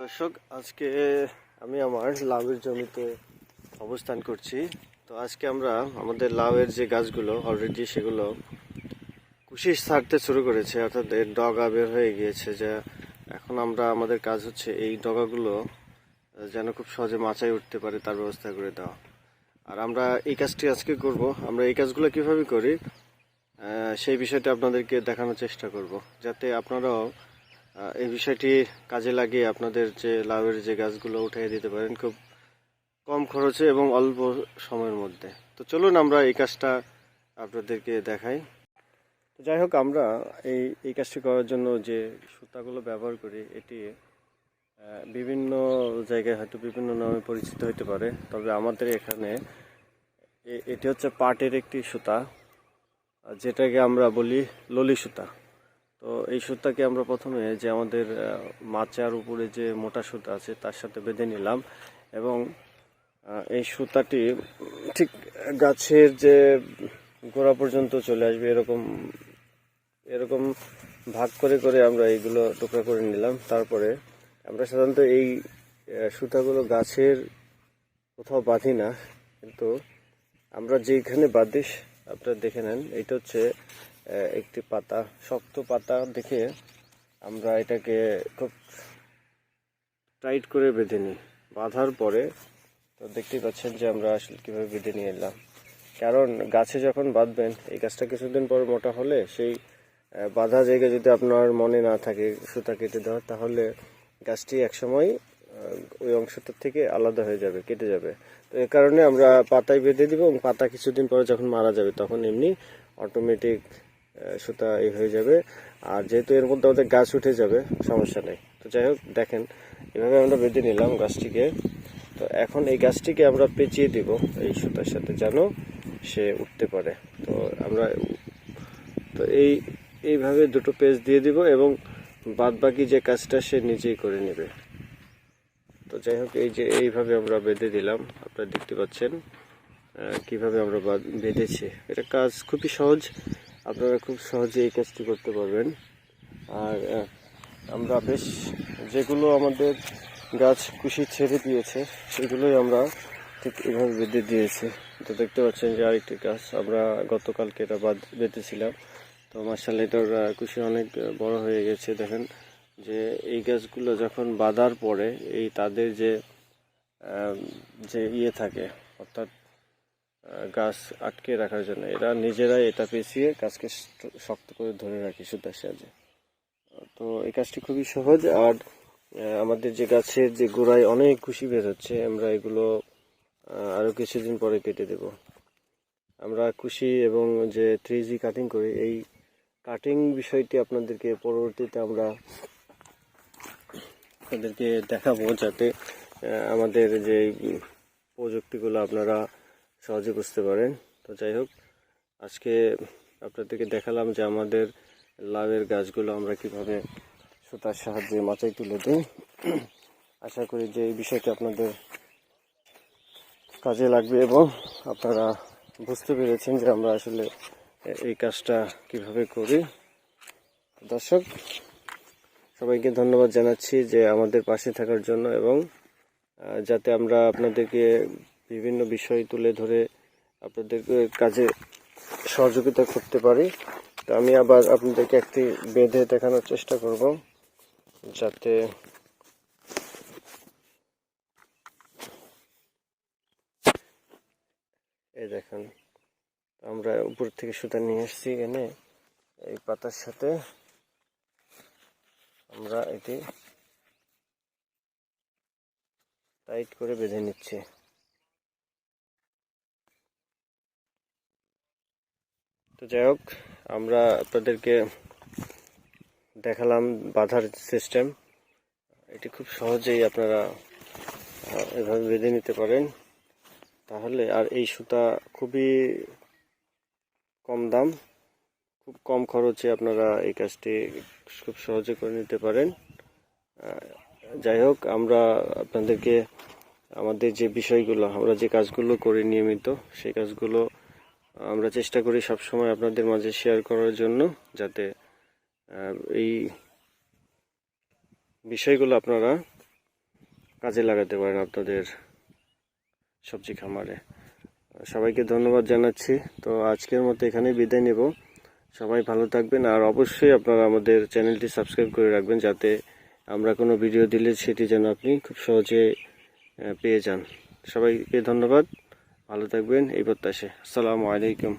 দর্শক, আজকে আমি আমার লাউয়ের জমিতে অবস্থান করছি। তো আজকে আমরা আমাদের লাউয়ের যে গাছগুলো অলরেডি সেগুলো কুশি ছাড়তে শুরু করেছে, অর্থাৎ এর ডগা বের হয়ে গিয়েছে যা এখন আমরা, আমাদের কাজ হচ্ছে এই ডগাগুলো যেন খুব সহজে মাচায় উঠতে পারে, তার ব্যবস্থা করে দেওয়া। আর আমরা এই কাজটি আজকে করব। আমরা এই কাজগুলো কীভাবে করি সেই বিষয়টা আপনাদেরকে দেখানোর চেষ্টা করব, যাতে আপনারাও এই বিষয়টি কাজে লাগিয়ে আপনাদের যে লাউয়ের যে গাছগুলো উঠিয়ে দিতে পারেন খুব কম খরচে এবং অল্প সময়ের মধ্যে। তো চলুন আমরা এই কাজটা আপনাদেরকে দেখাই। তো যাই হোক, আমরা এই এই কাজটি করার জন্য যে সুতাগুলো ব্যবহার করি, এটি বিভিন্ন জায়গায় হয়তো বিভিন্ন নামে পরিচিত হতে পারে, তবে আমাদের এখানে এটি হচ্ছে পাটের একটি সুতা, যেটাকে আমরা বলি ললি সুতা। তো এই সুতাকে আমরা প্রথমে যে আমাদের মাচার উপরে যে মোটা সুতা আছে তার সাথে বেঁধে নিলাম এবং এই সুতাটি ঠিক গাছের যে গোড়া পর্যন্ত চলে আসবে এরকম এরকম ভাগ করে করে আমরা এইগুলো টুকরা করে নিলাম। তারপরে আমরা সাধারণত এই সুতাগুলো গাছের কোথাও বাঁধি না, কিন্তু আমরা যেখানে বাঁধি, আপনারা দেখে নেন, এটা হচ্ছে একটি পাতা, শক্ত পাতা দেখে আমরা এটাকে খুব টাইট করে বেঁধে নিই। বাঁধার পরে তো দেখতেই পাচ্ছেন যে আমরা আসলে কীভাবে বেঁধে নিয়ে এলাম। কারণ গাছে যখন বাঁধবেন, এই গাছটা কিছুদিন পর মোটা হলে সেই বাঁধা জায়গায় যদি আপনার মনে না থাকে, সুতা কেটে দেওয়া তাহলে গাছটি একসময় ওই অংশটার থেকে আলাদা হয়ে যাবে, কেটে যাবে। তো এ কারণে আমরা পাতায় বেঁধে দিব এবং পাতা কিছুদিন পরে যখন মারা যাবে, তখন এমনি অটোমেটিক সুতা এই হয়ে যাবে। আর যেহেতু এর মধ্যে আমাদের গাছ উঠে যাবে, সমস্যা নেই। তো যাই হোক, দেখেন, এভাবে আমরা বেঁধে নিলাম গাছটিকে। তো এখন এই গাছটিকে আমরা পেঁচিয়ে দিব এই সুতার সাথে, যেন সে উঠতে পারে। তো আমরা তো এই, এইভাবে দুটো পেজ দিয়ে দিব এবং বাদ বাকি যে কাজটা সে নিজেই করে নেবে। তো যাই হোক, এই যে এইভাবে আমরা বেঁধে দিলাম। আপনারা দেখতে পাচ্ছেন কীভাবে আমরা বাঁধ- বেঁধেছি। এটা কাজ খুবই সহজ। আপনারা খুব সহজে এই কাজটি করতে পারবেন। আর আমরা বেশ যেগুলো আমাদের গাছ কুশি ছেড়ে দিয়েছে, সেগুলোই আমরা ঠিক এভাবে বেঁধে দিয়েছি। তো দেখতে পাচ্ছেন যে আরেকটি গাছ, আমরা গতকালকে এটা বাদ, বেঁধেছিলাম। তো মার্শাল এটার কুশি অনেক বড় হয়ে গেছে। দেখেন যে এই গাছগুলো যখন বাঁধার পরে এই তাদের যে যে ইয়ে থাকে, অর্থাৎ গাছ আটকে রাখার জন্য। এরা নিজেরাই এটা পেঁচিয়ে গাছকে শক্ত করে ধরে রাখে সুতার সাহায্যে। তো এই কাজটি খুবই সহজ। আর আমাদের যে গাছের যে গোড়ায় অনেক খুশি বের হচ্ছে, আমরা এগুলো আরও আরও কিছুদিন পরে কেটে দেব। আমরা খুশি এবং যে থ্রি জি কাটিং করি, এই কাটিং বিষয়টি আপনাদেরকে পরবর্তীতে আমরা আপনাদেরকে দেখাবো যাতে আমাদের যে প্রযুক্তিগুলো আপনারা সহজে বুঝতে পারেন। তো যাই হোক, আজকে আপনাদেরকে দেখালাম যে আমাদের লাভের গাছগুলো আমরা কীভাবে সুতার সাহায্যে মাচায় তুলে দিই। আশা করি যে এই বিষয়টি আপনাদের কাজে লাগবে এবং আপনারা বুঝতে পেরেছেন যে আমরা আসলে এই কাজটা কীভাবে করি। দর্শক, সবাইকে ধন্যবাদ জানাচ্ছি যে আমাদের পাশে থাকার জন্য এবং যাতে আমরা আপনাদেরকে বিভিন্ন বিষয় তুলে ধরে আপনাদেরকে কাজে সহযোগিতা করতে পারি। তো আমি আবার আপনাদেরকে একটি বেঁধে দেখানোর চেষ্টা করব, যাতে এই দেখেন, আমরা উপর থেকে সুতা নিয়ে এসেছি এনে এই পাতার সাথে আমরা এটি টাইট করে বেঁধে নিচ্ছি। তো যাই হোক, আমরা আপনাদেরকে দেখালাম বাঁধার সিস্টেম এটি খুব সহজেই আপনারা এভাবে বেঁধে নিতে পারেন। তাহলে আর এই সুতা খুবই কম দাম, খুব কম খরচে আপনারা এই কাজটি খুব সহজে করে নিতে পারেন। যাই হোক, আমরা আপনাদেরকে, আমাদের যে বিষয়গুলো, আমরা যে কাজগুলো করি নিয়মিত, সেই কাজগুলো আমরা চেষ্টা করি সবসময় আপনাদের মাঝে শেয়ার করার জন্য যাতে এই বিষয়গুলো আপনারা কাজে লাগাতে পারেন আপনাদের সবজি খামারে। সবাইকে ধন্যবাদ জানাচ্ছি। তো আজকের মতো এখানেই বিদায় নেব। সবাই ভালো থাকবেন আর অবশ্যই আপনারা আমাদের চ্যানেলটি সাবস্ক্রাইব করে রাখবেন যাতে আমরা কোনো ভিডিও দিলে সেটি যেন আপনি খুব সহজে পেয়ে যান। সবাইকে ধন্যবাদ। ভালো থাকবেন এই প্রত্যাশে আসসালামু আলাইকুম